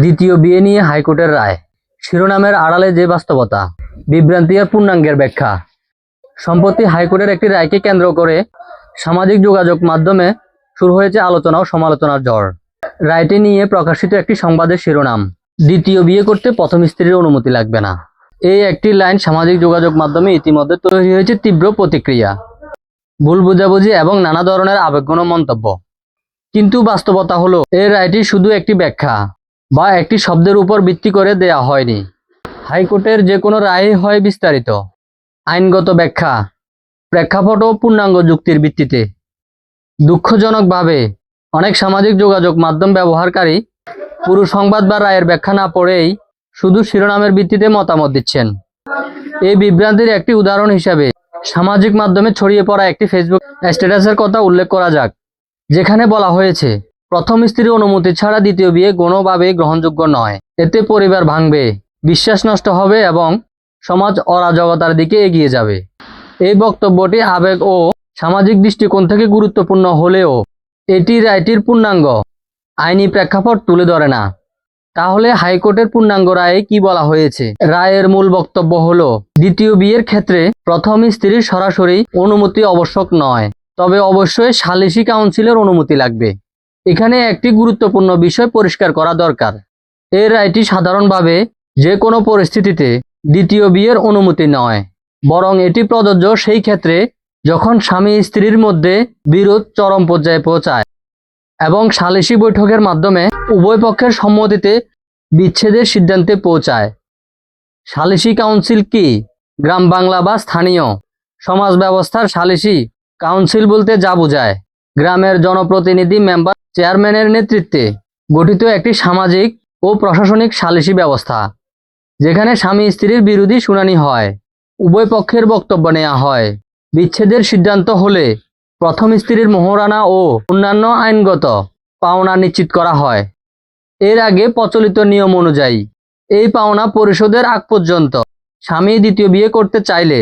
দ্বিতীয় বিয়ে নিয়ে হাইকোর্টের রায়। শিরোনামের আড়ালে যে বাস্তবতা, বিভ্রান্তি আর পূর্ণাঙ্গের ব্যাখ্যা। সম্প্রতি হাইকোর্টের একটি রায়কে কেন্দ্র করে সামাজিক যোগাযোগ মাধ্যমে শুরু হয়েছে আলোচনা ও সমালোচনার ঝড়। রায়টি নিয়ে প্রকাশিত একটি সংবাদের শিরোনাম, দ্বিতীয় বিয়ে করতে প্রথম স্ত্রীর অনুমতি লাগবে না। এই একটি লাইন সামাজিক যোগাযোগ মাধ্যমে ইতিমধ্যে তৈরি হয়েছে তীব্র প্রতিক্রিয়া। ভুল বোঝাবুঝি এবং নানা ধরনের আবেগঘন মন্তব্য। কিন্তু বাস্তবতা হলো, এই রায়টি শুধু একটি ব্যাখ্যা। বা একটি শব্দের উপর ভিত্তি করে দেয়া হয়নি। হাইকোর্টের যে কোনো রায় হয় বিস্তারিত। আইনগত ব্যাখ্যা। প্রেক্ষাপট ও পূর্ণাঙ্গ যুক্তির ভিত্তিতে। দুঃখজনকভাবে, অনেক সামাজিক যোগাযোগ মাধ্যম ব্যবহারকারী পুরো সংবাদ বা রায়ের ব্যাখ্যা না পড়েই শুধু শিরোনামের ভিত্তিতে মতামত দিচ্ছেন। এই বিভ্রান্তির একটি উদাহরণ হিসাবে সামাজিক মাধ্যমে ছড়িয়ে পড়া একটি ফেসবুক স্ট্যাটাসের কথা উল্লেখ করা যাক, যেখানে বলা হয়েছে প্রথম স্ত্রীর অনুমতি ছাড়া দ্বিতীয় বিয়ে কোনোভাবে গ্রহণযোগ্য নয়। এতে পরিবার ভাঙবে, বিশ্বাস নষ্ট হবে এবং সমাজ অরাজকতার দিকে এগিয়ে যাবে। এই বক্তব্যটি আবেগ ও সামাজিক দৃষ্টিকোণ থেকে গুরুত্বপূর্ণ হলেও এটি রায়টির পূর্ণাঙ্গ। আইনি প্রেক্ষাপট তুলে ধরে না। তাহলে হাইকোর্টের পূর্ণাঙ্গ রায়ে কি বলা হয়েছে? রায়ের মূল বক্তব্য হলো, দ্বিতীয় বিয়ের ক্ষেত্রে প্রথম স্ত্রীর সরাসরি অনুমতি আবশ্যক নয়, তবে অবশ্যই সালিসি কাউন্সিলের অনুমতি লাগবে। এখানে একটি গুরুত্বপূর্ণ বিষয় পরিষ্কার করা দরকার। এই রায়টি সাধারণভাবে যে কোনো পরিস্থিতিতে দ্বিতীয় বিয়ের অনুমতি নয়, বরং এটি প্রযোজ্য সেই ক্ষেত্রে যখন স্বামী স্ত্রীর মধ্যে বিরোধ চরম পর্যায়ে পৌঁছায় এবং সালিসি বৈঠকের মাধ্যমে উভয় পক্ষের সম্মতিতে বিচ্ছেদের সিদ্ধান্তে পৌঁছায়। সালিসি কাউন্সিল কি? গ্রাম বাংলা বা স্থানীয়? সমাজ ব্যবস্থার সালিসি কাউন্সিল বলতে যা বোঝায়। গ্রামের জনপ্রতিনিধি মেম্বার চেয়ারম্যানের নেতৃত্বে গঠিত একটি সামাজিক ও প্রশাসনিক সালিসি ব্যবস্থা, যেখানে স্বামী স্ত্রীর বিরোধী শুনানি হয়, উভয় পক্ষের বক্তব্য নেওয়া হয়। বিচ্ছেদের সিদ্ধান্ত হলে প্রথম স্ত্রীর মোহরানা ও অন্যান্য আইনগত পাওনা নিশ্চিত করা হয়। এর আগে প্রচলিত নিয়ম অনুযায়ী এই পাওনা পরিশোধের আগ পর্যন্ত স্বামী দ্বিতীয় বিয়ে করতে চাইলে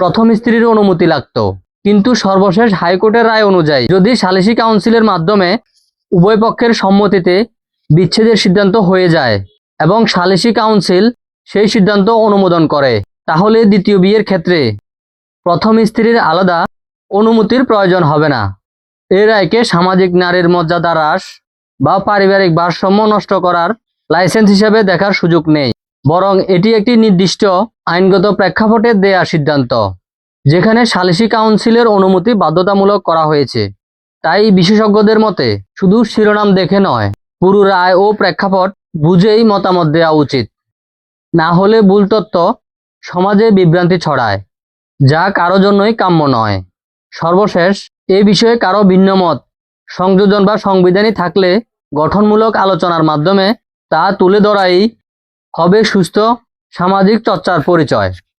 প্রথম স্ত্রীর অনুমতি লাগতো। কিন্তু সর্বশেষ হাইকোর্টের রায় অনুযায়ী যদি সালিসি কাউন্সিলের মাধ্যমে উভয় পক্ষের সম্মতিতে বিচ্ছেদের সিদ্ধান্ত হয়ে যায় এবং সালিসি কাউন্সিল সেই সিদ্ধান্ত অনুমোদন করে, তাহলে দ্বিতীয় বিয়ের ক্ষেত্রে প্রথম স্ত্রীর আলাদা অনুমতির প্রয়োজন হবে না। এ রায়কে সামাজিক নারীর মর্যাদা হ্রাস বা পারিবারিক ভারসাম্য নষ্ট করার লাইসেন্স হিসেবে দেখার সুযোগ নেই, বরং এটি একটি নির্দিষ্ট আইনগত প্রেক্ষাপটে দেয়া সিদ্ধান্ত। যেখানে সালিসি কাউন্সিলের অনুমতি বাধ্যতামূলক করা হয়েছে। তাই বিশেষজ্ঞদের মতে শুধু শিরোনাম দেখে নয়, পুরো রায় ও প্রেক্ষাপট বুঝেই মতামত দেওয়া উচিত। না হলে ভুল তথ্য সমাজে বিভ্রান্তি ছড়ায়, যা কারও জন্যই কাম্য নয়। সর্বশেষ, এ বিষয়ে কারও ভিন্ন মত, সংযোজন বা সংবিধানই থাকলে গঠনমূলক আলোচনার মাধ্যমে তা তুলে ধরাই হবে সুস্থ সামাজিক চর্চার পরিচয়।